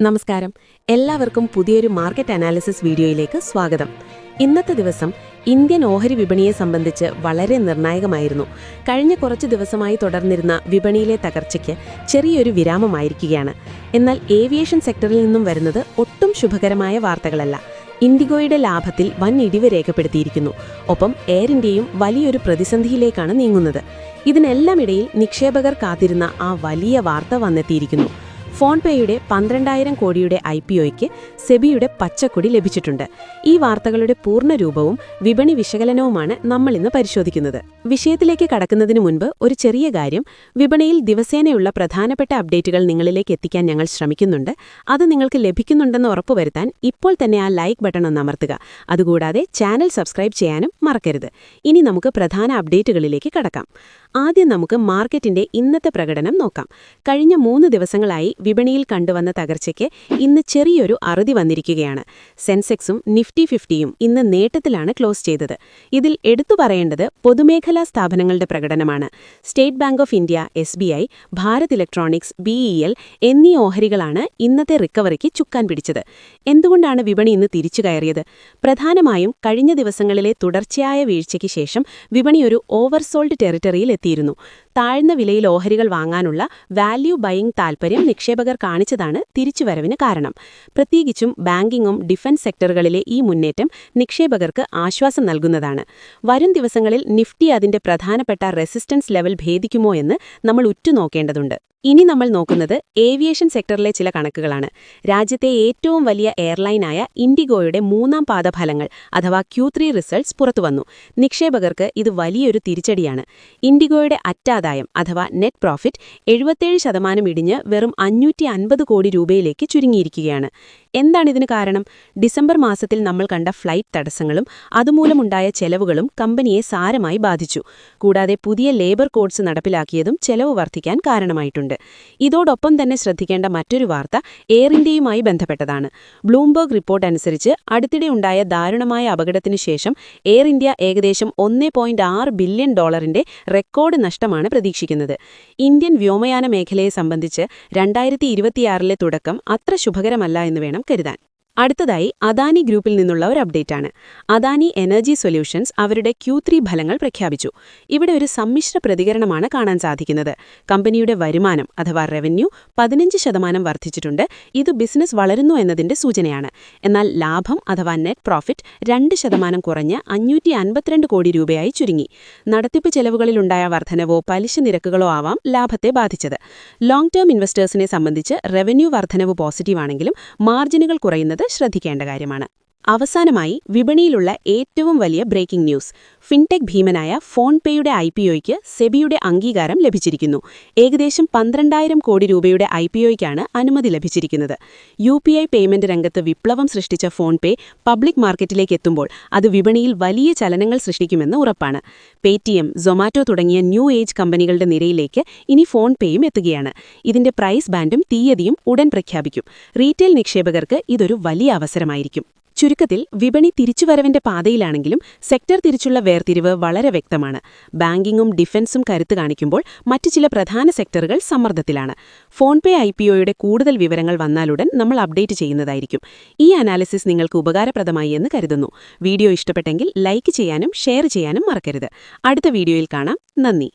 നമസ്കാരം. എല്ലാവർക്കും പുതിയൊരു മാർക്കറ്റ് അനാലിസിസ് വീഡിയോയിലേക്ക് സ്വാഗതം. ഇന്നത്തെ ദിവസം ഇന്ത്യൻ ഓഹരി വിപണിയെ സംബന്ധിച്ച് വളരെ നിർണായകമായിരുന്നു. കഴിഞ്ഞ കുറച്ച് ദിവസമായി തുടർന്നിരുന്ന വിപണിയിലെ തകർച്ചയ്ക്ക് ചെറിയൊരു വിരാമമായിരിക്കുകയാണ്. എന്നാൽ ഏവിയേഷൻ സെക്ടറിൽ നിന്നും വരുന്നത് ഒട്ടും ശുഭകരമായ വാർത്തകളല്ല. ഇൻഡിഗോയുടെ ലാഭത്തിൽ വൻ ഇടിവ് രേഖപ്പെടുത്തിയിരിക്കുന്നു. ഒപ്പം എയർ ഇന്ത്യയും വലിയൊരു പ്രതിസന്ധിയിലേക്കാണ് നീങ്ങുന്നത്. ഇതിനെല്ലാം ഇടയിൽ നിക്ഷേപകർ കാത്തിരുന്ന ആ വലിയ വാർത്ത വന്നെത്തിയിരിക്കുന്നു. ഫോൺപേയുടെ പന്ത്രണ്ടായിരം കോടിയുടെ ഐ പി ഒയ്ക്ക് സെബിയുടെ പച്ചക്കൊടി ലഭിച്ചിട്ടുണ്ട്. ഈ വാർത്തകളുടെ പൂർണ രൂപവും വിപണി വിശകലനവുമാണ് നമ്മൾ ഇന്ന് പരിശോധിക്കുന്നത്. വിഷയത്തിലേക്ക് കടക്കുന്നതിന് മുൻപ് ഒരു ചെറിയ കാര്യം. വിപണിയിൽ ദിവസേനയുള്ള പ്രധാനപ്പെട്ട അപ്ഡേറ്റുകൾ നിങ്ങളിലേക്ക് എത്തിക്കാൻ ഞങ്ങൾ ശ്രമിക്കുന്നുണ്ട്. അത് നിങ്ങൾക്ക് ലഭിക്കുന്നുണ്ടെന്ന് ഉറപ്പുവരുത്താൻ ഇപ്പോൾ തന്നെ ആ ലൈക്ക് ബട്ടൺ ഒന്ന് അമർത്തുക. അതുകൂടാതെ ചാനൽ സബ്സ്ക്രൈബ് ചെയ്യാനും മറക്കരുത്. ഇനി നമുക്ക് പ്രധാന അപ്ഡേറ്റുകളിലേക്ക് കടക്കാം. ആദ്യം നമുക്ക് മാർക്കറ്റിന്റെ ഇന്നത്തെ പ്രകടനം നോക്കാം. കഴിഞ്ഞ മൂന്ന് ദിവസങ്ങളായി വിപണിയിൽ കണ്ടുവന്ന തകർച്ചയ്ക്ക് ഇന്ന് ചെറിയൊരു അറുതി വന്നിരിക്കുകയാണ്. സെൻസെക്സും നിഫ്റ്റി ഫിഫ്റ്റിയും ഇന്ന് നേട്ടത്തിലാണ് ക്ലോസ് ചെയ്തത്. ഇതിൽ എടുത്തു പറയേണ്ടത് പൊതുമേഖലാ സ്ഥാപനങ്ങളുടെ പ്രകടനമാണ്. State Bank of India S Bharat Electronics BEL എന്നീ ഓഹരികളാണ് ഇന്നത്തെ റിക്കവറിക്ക് ചുക്കാൻ പിടിച്ചത്. എന്തുകൊണ്ടാണ് വിപണി ഇന്ന് തിരിച്ചു കയറിയത്? പ്രധാനമായും കഴിഞ്ഞ ദിവസങ്ങളിലെ തുടർച്ചയായ വീഴ്ചയ്ക്ക് ശേഷം വിപണി ഒരു ഓവർസോൾഡ് ടെറിട്ടറിയിൽ എത്തിയിരുന്നു. താഴ്ന്ന വിലയിൽ ഓഹരികൾ വാങ്ങാനുള്ള വാല്യൂ ബൈയിങ് താൽപ്പര്യം നിക്ഷേപകർ കാണിച്ചതാണ് തിരിച്ചുവരവിന് കാരണം. പ്രത്യേകിച്ചും ബാങ്കിങ്ങും ഡിഫൻസ് സെക്ടറുകളിലെ ഈ മുന്നേറ്റം നിക്ഷേപകർക്ക് ആശ്വാസം നൽകുന്നതാണ്. വരും ദിവസങ്ങളിൽ നിഫ്റ്റി അതിന്റെ പ്രധാനപ്പെട്ട റെസിസ്റ്റൻസ് ലെവൽ ഭേദിക്കുമോ എന്ന് നമ്മൾ ഉറ്റുനോക്കേണ്ടതുണ്ട്. ഇനി നമ്മൾ നോക്കുന്നത് ഏവിയേഷൻ സെക്ടറിലെ ചില കണക്കുകളാണ്. രാജ്യത്തെ ഏറ്റവും വലിയ എയർലൈനായ ഇൻഡിഗോയുടെ മൂന്നാം പാദഫലങ്ങൾ അഥവാ ക്യൂ ത്രീ റിസൾട്ട്സ് പുറത്തുവന്നു നിക്ഷേപകർക്ക് ഇത് വലിയൊരു തിരിച്ചടിയാണ്. ഇൻഡിഗോയുടെ അറ്റാദായം അഥവാ നെറ്റ് പ്രോഫിറ്റ് എഴുപത്തേഴ് ശതമാനം ഇടിഞ്ഞ് വെറും അഞ്ഞൂറ്റി അൻപത് കോടി രൂപയിലേക്ക് ചുരുങ്ങിയിരിക്കുകയാണ്. എന്താണ് ഇതിന് കാരണം? ഡിസംബർ മാസത്തിൽ നമ്മൾ കണ്ട ഫ്ലൈറ്റ് തടസ്സങ്ങളും അതുമൂലമുണ്ടായ ചെലവുകളും കമ്പനിയെ സാരമായി ബാധിച്ചു. കൂടാതെ പുതിയ ലേബർ കോഡ്സ് നടപ്പിലാക്കിയതും ചെലവ് വർദ്ധിക്കാൻ കാരണമായിട്ടുണ്ട്. ഇതോടൊപ്പം തന്നെ ശ്രദ്ധിക്കേണ്ട മറ്റൊരു വാർത്ത എയർ ഇന്ത്യയുമായി ബന്ധപ്പെട്ടതാണ്. ബ്ലൂംബർഗ് റിപ്പോർട്ട് അനുസരിച്ച് അടുത്തിടെ ഉണ്ടായ ദാരുണമായ അപകടത്തിനു ശേഷം എയർ ഇന്ത്യ ഏകദേശം ഒന്നേ ബില്യൺ ഡോളറിന്റെ റെക്കോർഡ് നഷ്ടമാണ് പ്രതീക്ഷിക്കുന്നത്. ഇന്ത്യൻ വ്യോമയാന മേഖലയെ സംബന്ധിച്ച് രണ്ടായിരത്തി ഇരുപത്തിയാറിലെ തുടക്കം അത്ര ശുഭകരമല്ല എന്ന് വേണം കരുതാൻ. അടുത്തതായി അദാനി ഗ്രൂപ്പിൽ നിന്നുള്ള ഒരു അപ്ഡേറ്റാണ്. അദാനി എനർജി സൊല്യൂഷൻസ് അവരുടെ ക്യൂ ഫലങ്ങൾ പ്രഖ്യാപിച്ചു. ഇവിടെ ഒരു സമ്മിശ്ര പ്രതികരണമാണ് കാണാൻ സാധിക്കുന്നത്. കമ്പനിയുടെ വരുമാനം അഥവാ റവന്യൂ പതിനഞ്ച് ശതമാനം വർദ്ധിച്ചിട്ടുണ്ട്. ഇത് ബിസിനസ് വളരുന്നു എന്നതിന്റെ സൂചനയാണ്. എന്നാൽ ലാഭം അഥവാ നെറ്റ് പ്രോഫിറ്റ് രണ്ട് ശതമാനം കുറഞ്ഞ് അഞ്ഞൂറ്റി അൻപത്തിരണ്ട് കോടി രൂപയായി ചുരുങ്ങി. നടത്തിപ്പ് ചെലവുകളിലുണ്ടായ വർധനവോ പലിശ നിരക്കുകളോ ആവാം ലാഭത്തെ ബാധിച്ചത്. ലോങ് ടേം ഇൻവെസ്റ്റേഴ്സിനെ സംബന്ധിച്ച് റവന്യൂ വർധനവ് പോസിറ്റീവാണെങ്കിലും മാർജിനുകൾ കുറയുന്നത് ശ്രദ്ധിക്കേണ്ട കാര്യമാണ് അവസാനമായി വിപണിയിലുള്ള ഏറ്റവും വലിയ ബ്രേക്കിംഗ് ന്യൂസ് ഫിൻടെക് ഭീമനായ ഫോൺപേയുടെ ഐ പി ഒയ്ക്ക് സെബിയുടെ അംഗീകാരം ലഭിച്ചിരിക്കുന്നു. ഏകദേശം പന്ത്രണ്ടായിരം കോടി രൂപയുടെ ഐ പി ഒയ്ക്കാണ് അനുമതി ലഭിച്ചിരിക്കുന്നത്. യു പി ഐ പേയ്മെന്റ് രംഗത്ത് വിപ്ലവം സൃഷ്ടിച്ച ഫോൺപേ പബ്ലിക് മാർക്കറ്റിലേക്ക് എത്തുമ്പോൾ അത് വിപണിയിൽ വലിയ ചലനങ്ങൾ സൃഷ്ടിക്കുമെന്ന് ഉറപ്പാണ്. പേടിഎം സൊമാറ്റോ തുടങ്ങിയ ന്യൂ ഏജ് കമ്പനികളുടെ നിരയിലേക്ക് ഇനി ഫോൺപേയും എത്തുകയാണ്. ഇതിന്റെ പ്രൈസ് ബാൻഡും തീയതിയും ഉടൻ പ്രഖ്യാപിക്കും. റീറ്റെയിൽ നിക്ഷേപകർക്ക് ഇതൊരു വലിയ അവസരമായിരിക്കും. ചുരുക്കത്തിൽ വിപണി തിരിച്ചുവരവിന്റെ പാതയിലാണെങ്കിലും സെക്ടർ തിരിച്ചുള്ള വേർതിരിവ് വളരെ വ്യക്തമാണ്. ബാങ്കിങ്ങും ഡിഫൻസും കരുത്ത് കാണിക്കുമ്പോൾ മറ്റു ചില പ്രധാന സെക്ടറുകൾ സമ്മർദ്ദത്തിലാണ്. ഫോൺപേ ഐ പിഒയുടെ കൂടുതൽ വിവരങ്ങൾ വന്നാലുടൻ നമ്മൾ അപ്ഡേറ്റ് ചെയ്യുന്നതായിരിക്കും. ഈ അനാലിസിസ് നിങ്ങൾക്ക് ഉപകാരപ്രദമായി എന്ന് കരുതുന്നു. വീഡിയോ ഇഷ്ടപ്പെട്ടെങ്കിൽ ലൈക്ക് ചെയ്യാനും ഷെയർ ചെയ്യാനും മറക്കരുത്. അടുത്ത വീഡിയോയിൽ കാണാം. നന്ദി.